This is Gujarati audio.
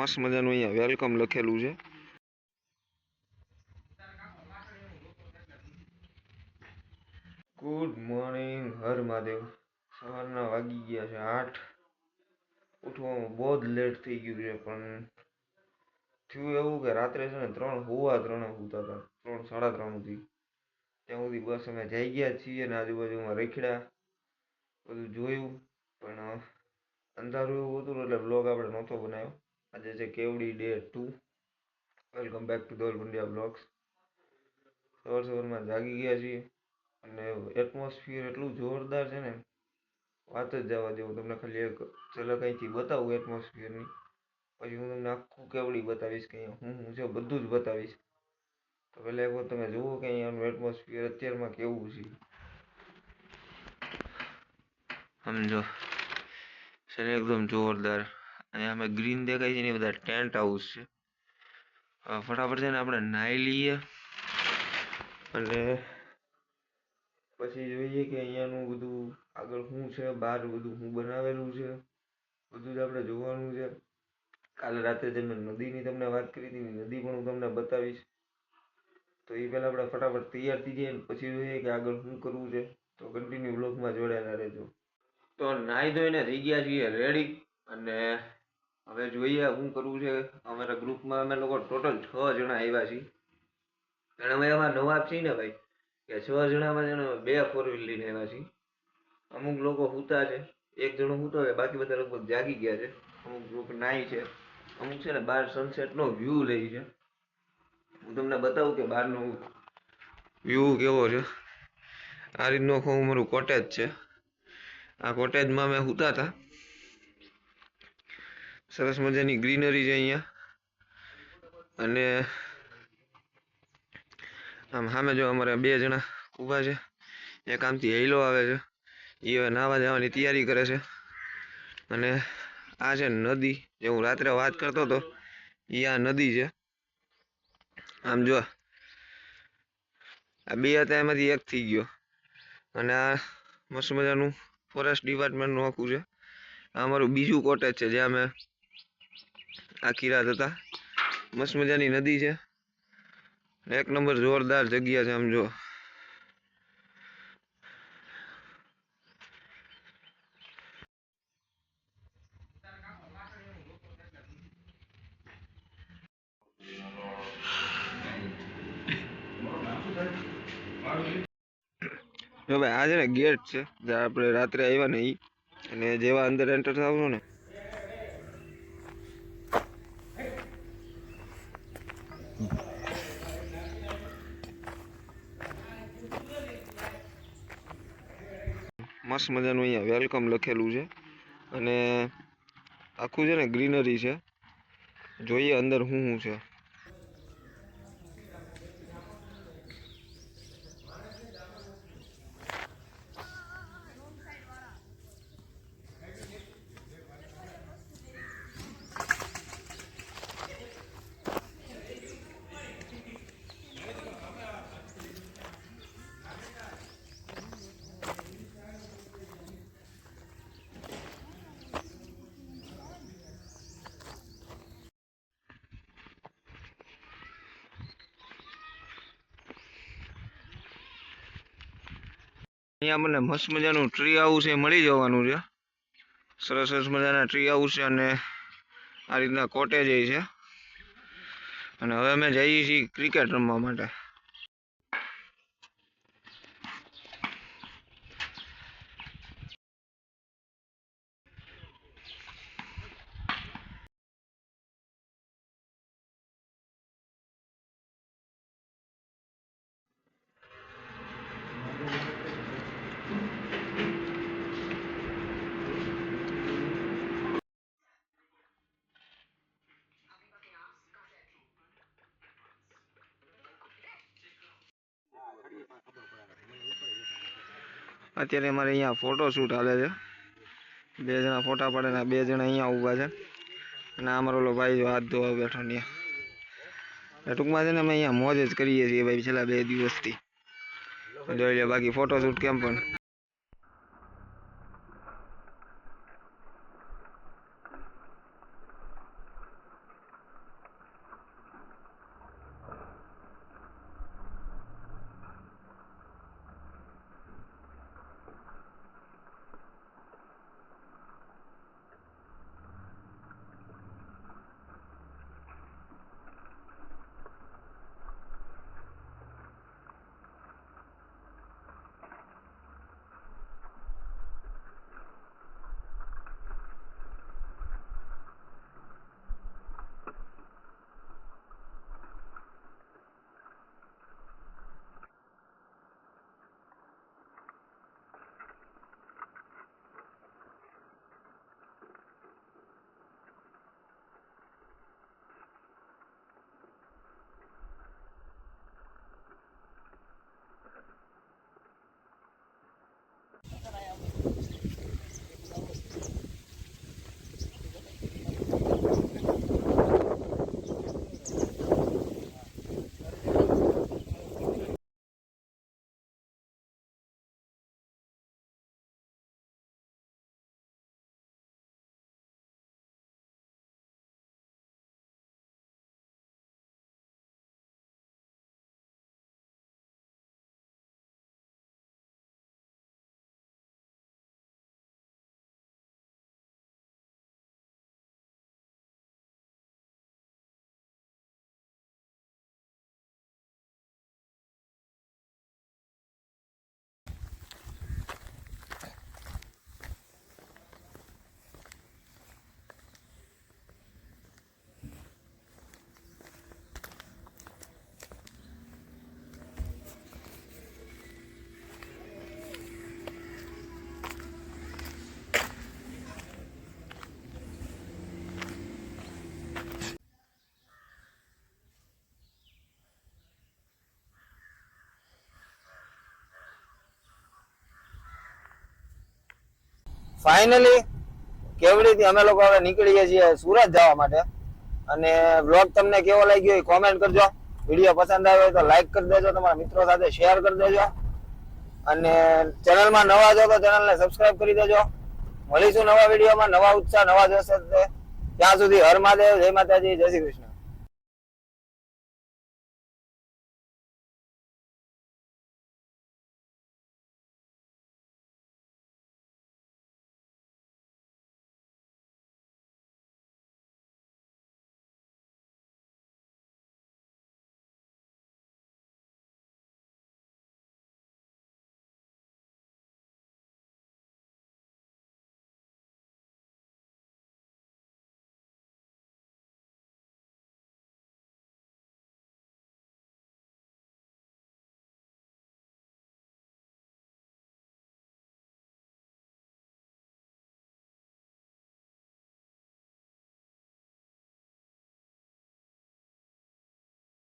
મસ્ત મજાનું અહીંયા વેલકમ લખેલું છે. Good morning Har Mahadev. સવારના વાગી ગયા છે આઠ. ઉઠવામાં બહુ જ લેટ થઈ ગયું છે, પણ થયું એવું કે રાત્રે છે ને ત્રણ, હોવા ત્રણે સૂતા હતા. ત્રણ, સાડા ત્રણ સુધી. ત્યાં સુધી બસ અમે જઈ ગયા છીએ ને આજુબાજુમાં રખડ્યા બધું જોયું. પણ અંધારું એવું હતું એટલે બ્લોગ આપણે નહોતો બનાવ્યો. આજે છે કેવડી day to welcome back to Dol Pandya vlogs સવાર સવારમાં જાગી ગયા છીએ અને એટમોસ્ફિયર એટલું જોરદાર છે ને, વાત જ જવા દેવું, તમને ખાલી એક ઝલક અહીંથી બતાવું એટમોસ્ફિયરની પછી હું તમને આખું કેવડી બતાવીશ કે અહીંયા હું હું છે બધું જ બતાવીશ. તો પહેલાં એક વાર તમે જુઓ કે અહીંયાનું એટમોસ્ફિયર અત્યારમાં કેવું છે. સમજો છે ને એકદમ જોરદાર. અહીંયા અમે ગ્રીન દેખાય છે ને બધા ટેન્ટ હાઉસ છે. ફટાફટ છે ને આપણે નાહી લઈએ. અને પછી જોઈએ કે અહીંયાનું બધું આગળ શું છે, બહાર બધું શું બનાવેલું છે, બધું જ આપણે જોવાનું છે. કાલે રાત્રે જે મેં નદીની તમને વાત કરી હતી નદી પણ હું તમને બતાવીશ. તો એ પહેલાં આપણે ફટાફટ તૈયાર થઈ જઈએ પછી જોઈએ કે આગળ શું કરવું છે. તો કન્ટિન્યુ બ્લોગમાં જોડાયેલા રહેજો. તો નાહી ધોઈને થઈ ગયા છીએ રેડી અને હવે જોઈએ શું કરવું છે. અમારા ગ્રુપમાં અમે લોકો ટોટલ છ જણા આવ્યા છીએ. અને અમે એમાં નવા છીએ ને ભાઈ, કે છ જણામાં જણા બે ફોર વ્હીલ લઈને આવ્યા છીએ. અમુક લોકો સૂતા છે, એક જણો સૂતો છે, બાકી બધા લગભગ જાગી ગયા છે. અમુક લોકો નાય છે. અમુક છે ને બહાર સનસેટનો વ્યૂ લે છે. હું તમને બતાવું કે બહારનો વ્યૂ કેવો છે. આ રીતનો આખું મારું કોટેજ છે. આ કોટેજમાં અમે સૂતા હતા. સરસ મજાની ગ્રીનરી છે અહીંયા. અને આમ સામે જો અમારે બે જણા ઊભા છે. એક આમથી હેલો આવે છે. એ હવે નાવા જવાની તૈયારી કરે છે. અને આ છે નદી, જે હું રાત્રે વાત કરતો હતો એ આ નદી છે. આમ જો, આ બે હતા એમાંથી એક થઈ ગયો. અને આ મસ્ત મજાનું ફોરેસ્ટ ડિપાર્ટમેન્ટનું આખું છે. આ અમારું બીજું કોટેજ છે, જ્યાં અમે આખી રાત હતા. મસ્ત મજાની નદી છે. એક નંબર જોરદાર જગ્યા છે આમ જો. જો ભાઈ, આ છે ને ગેટ છે. જ્યાં આપણે રાત્રે આવ્યા ને એ અને જેવા અંદર એન્ટર થવાનું ને મસ્ત મજાનું અહીંયા વેલકમ લખેલું છે. અને આખું છે ને ગ્રીનરી છે. જોઈએ અંદર શું શું છે. અહીંયા મને મસ્ત મજાનું ટ્રી હાઉસ એ મળી જવાનું છે. સરસ સરસ મજાના ટ્રી હાઉસ છે અને આ રીતના કોટેજ છે. અને હવે અમે જઈએ છીએ ક્રિકેટ રમવા માટે. અત્યારે અમારે અહીંયા ફોટો શૂટ હાલે છે. બે જણા ફોટા પાડે ને બે જણા અહીંયા ઊભા છે. અને અમારો ઓલો ભાઈ જો હાથ ધોવા બેઠો ને ટૂંકમાં છે ને અમે અહીંયા મોજ જ કરીએ છીએ ભાઈ, છેલ્લા બે દિવસથી. જોઈ લે બાકી ફોટો શૂટ કેમ પણ. ફાઇનલી કેવડીથી અમે લોકો હવે નીકળીએ છીએ સુરત જવા માટે? અને બ્લોગ તમને કેવો લાગ્યો એ કોમેન્ટ કરજો. વીડિયો પસંદ આવ્યો તો લાઈક કરી દેજો, તમારા મિત્રો સાથે શેર કરી દેજો. અને ચેનલમાં નવા જો તો ચેનલને સબસ્ક્રાઇબ કરી દેજો. મળીશું નવા વિડીયોમાં. નવા ઉત્સાહ, નવા જોશ ત્યાં સુધી હર મહાદેવ, જય માતાજી, જય શ્રી કૃષ્ણ.